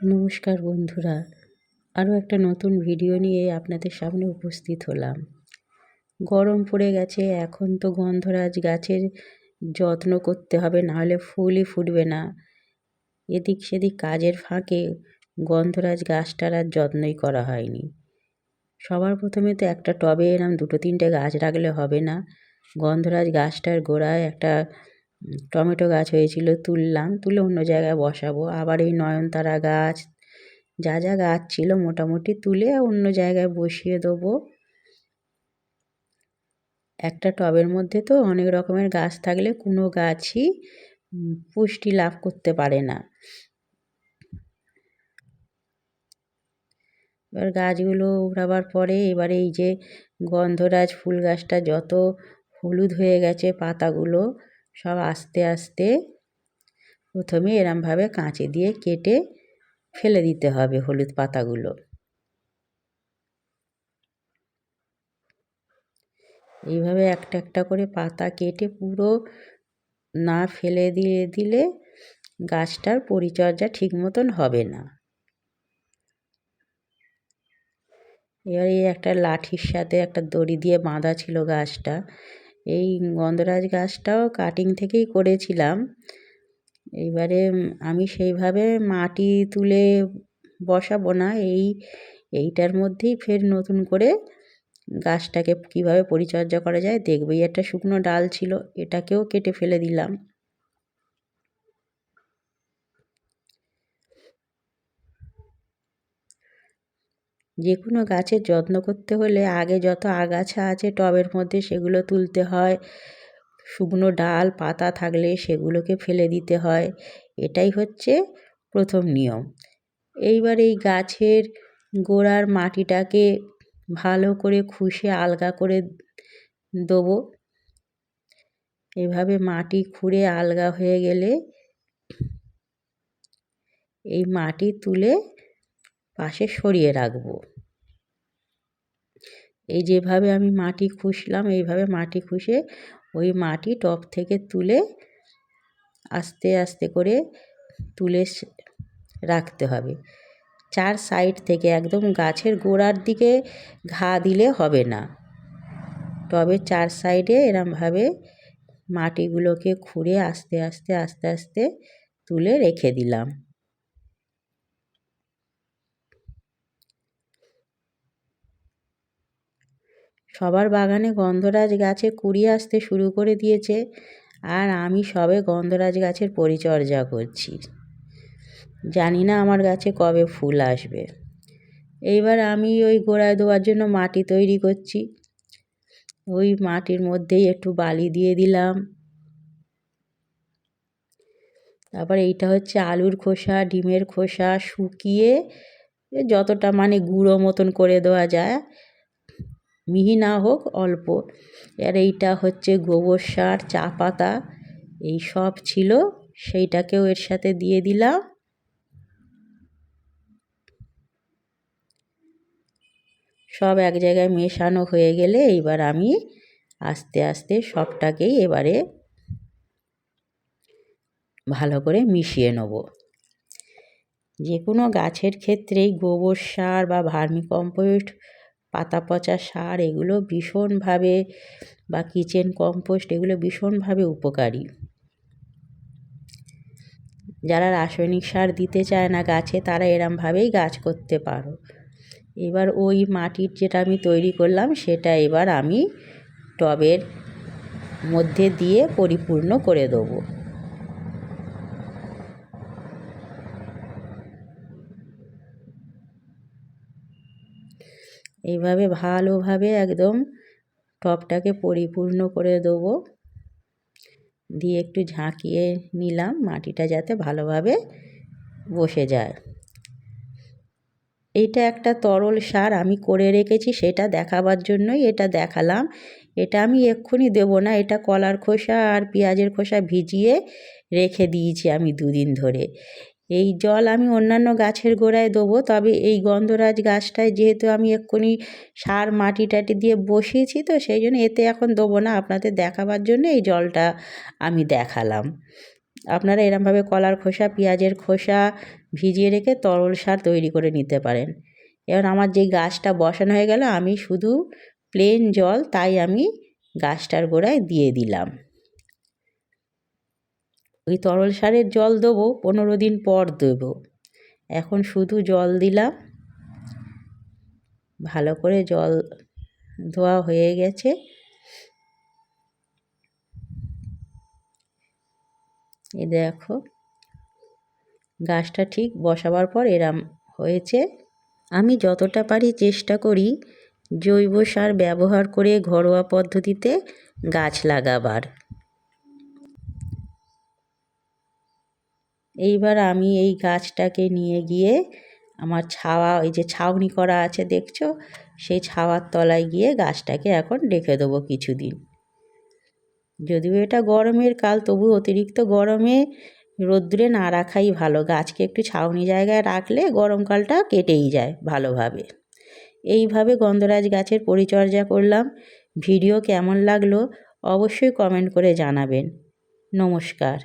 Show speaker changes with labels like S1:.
S1: নমস্কার বন্ধুরা, আরও একটা নতুন ভিডিও নিয়ে আপনাদের সামনে উপস্থিত হলাম। গরম পড়ে গেছে, এখন তো গন্ধরাজ গাছের যত্ন করতে হবে, নাহলে ফুলই ফুটবে না। এদিক সেদিক কাজের ফাঁকে গন্ধরাজ গাছটার আর যত্নই করা হয়নি। সবার প্রথমে তো একটা টবে এরম দুটো তিনটে গাছ রাখলে হবে না। গন্ধরাজ গাছটার গোড়ায় একটা টমেটো গাছ হয়েছিল, তুললাম, তুলে অন্য জায়গায় বসাবো। আবার এই নয়নতারা গাছ, যা যা গাছ ছিল মোটামুটি তুলে অন্য জায়গায় বসিয়ে দেবো। একটা টবের মধ্যে তো অনেক রকমের গাছ থাকলে কোনো গাছই পুষ্টি লাভ করতে পারে না। এবার গাছগুলো উঠাবার পরে এবারে এই যে গন্ধরাজ ফুল গাছটা যত হলুদ হয়ে গেছে পাতাগুলো সব আস্তে আস্তে প্রথমে এরমভাবে কাঁচি দিয়ে কেটে ফেলে দিতে হবে হলুদ পাতাগুলো। এইভাবে একটা একটা করে পাতা কেটে পুরো না ফেলে দিয়ে দিলে গাছটার পরিচর্যা ঠিক মতন হবে না। এবার এই একটা লাঠির সাথে একটা দড়ি দিয়ে বাঁধা ছিল গাছটা এই গন্ধরাজ গাছটাও কাটিং থেকেই করেছিলাম। এইবারে আমি সেইভাবে মাটি তুলে বসাবো না, এই, এইটার মধ্যেই ফের নতুন করে গাছটাকে কীভাবে পরিচর্যা করা যায় দেখব। এই একটা শুকনো ডাল ছিল, এটাকেও কেটে ফেলে দিলাম। যে কোনো গাছের যত্ন করতে হলে আগে যত আগাছা আছে টবের মধ্যে সেগুলো তুলতে হয়। শুকনো ডাল, পাতা থাকলে সেগুলোকে ফেলে দিতে হয়। এটাই হচ্ছে প্রথম নিয়ম। এইবার এই গাছের গোড়ার মাটিটাকে ভালো করে খুশে আলগা করে দেবো। এভাবে মাটি খুঁড়ে আলগা হয়ে গেলে এই মাটি তুলে পাশে সরিয়ে রাখব। এই যেভাবে আমি মাটি খুঁজলাম এইভাবে মাটি খুঁজে ওই মাটি টপ থেকে তুলে আস্তে আস্তে করে তুলে রাখতে হবে। চার সাইড থেকে একদম গাছের গোড়ার দিকে ঘা দিলে হবে না। টবের চার সাইডে এরমভাবে মাটিগুলোকে খুঁড়ে আস্তে আস্তে আস্তে আস্তে তুলে রেখে দিলাম। সবার বাগানে গন্ধরাজ গাছে কুড়ি আসতে শুরু করে দিয়েছে, আর আমি সবে গন্ধরাজ গাছের পরিচর্যা করছি। জানি না আমার গাছে কবে ফুল আসবে। এইবার আমি ওই গোড়ায় দেওয়ার জন্য মাটি তৈরি করছি। ওই মাটির মধ্যেই একটু বালি দিয়ে দিলাম। তারপর এইটা হচ্ছে আলুর খোসা, ডিমের খোসা শুকিয়ে যতটা মানে গুঁড়ো মতন করে দেওয়া যায় মিহি না হোক, অল্প। আর এইটা হচ্ছে গোবর সার, চা পাতা, এই সব ছিল। সেইটাকেও এর সাথে দিয়ে দিলাম। সব এক জায়গায় মেশানো হয়ে গেলে এইবার আমি আস্তে আস্তে সবটাকেই এবারে ভালো করে মিশিয়ে নেব। যে কোনো গাছের ক্ষেত্রেই গোবর সার বা ভার্মি কম্পোস্ট পাতা পচা সার, এগুলো ভীষণভাবে বা কিচেন কম্পোস্ট, এগুলো ভীষণভাবে উপকারী। যারা রাসায়নিক সার দিতে চায় না গাছে, তারা এরমভাবেই গাছ করতে পারো। এবার ওই মাটির যেটা আমি তৈরি করলাম, সেটা এবার আমি টবের মধ্যে দিয়ে পরিপূর্ণ করে দেবো। এইভাবে ভালোভাবে একদম টবটাকে পরিপূর্ণ করে দেবো। দিয়ে একটু ঝাঁকিয়ে নিলাম, মাটিটা যাতে ভালোভাবে বসে যায়। এটা একটা তরল সার আমি করে রেখেছি, সেটা দেখাবার জন্যই এটা দেখালাম। এটা আমি এক্ষুনি দেবো না, এটা কলার খোসা আর পেঁয়াজের খোসা ভিজিয়ে রেখে দিয়েছি আমি দুদিন ধরে। এই জল আমি অন্যান্য গাছের গোড়ায় দেবো, তবে এই গন্ধরাজ গাছটায় যেহেতু আমি এক্ষুনি সার, মাটি টাটি দিয়ে বসিয়েছি তো সেই জন্য এতে এখন দেবো না, আপনাদের দেখাবার জন্য এই জলটা আমি দেখালাম। আপনারা এরমভাবে কলার খোসা, পেঁয়াজের খোসা ভিজিয়ে রেখে তরল সার তৈরি করে নিতে পারেন। এবার আমার যেই গাছটা বসানো হয়ে গেল, আমি শুধু প্লেন জল তাই আমি গাছটার গোড়ায় দিয়ে দিলাম। ওই তরল সারের জল দেবো, পনেরো দিন পর দেবো। এখন শুধু জল দিলাম। ভালো করে জল ধোয়া হয়ে গেছে। এ দেখো, গাছটা ঠিক বসাবার পর এরাম হয়েছে। আমি যতটা পারি চেষ্টা করি জৈব সার ব্যবহার করে ঘরোয়া পদ্ধতিতে গাছ লাগাবার। এইবার আমি এই গাছটাকে নিয়ে গিয়ে আমার ছাওয়া ওই যে ছাউনি করা আছে দেখছ? সেই ছাওয়ার তলায় গিয়ে গাছটাকে এখন রেখে দেবো কিছুদিন। যদিও এটা গরমের কাল, তবু অতিরিক্ত গরমে রোদ্দুরে না রাখাই ভালো। গাছকে একটু ছাউনি জায়গায় রাখলে গরমকালটা কেটেই যায় ভালোভাবে। এইভাবে গন্ধরাজ গাছের পরিচর্যা করলাম। ভিডিও কেমন লাগল অবশ্যই কমেন্ট করে জানাবেন। নমস্কার।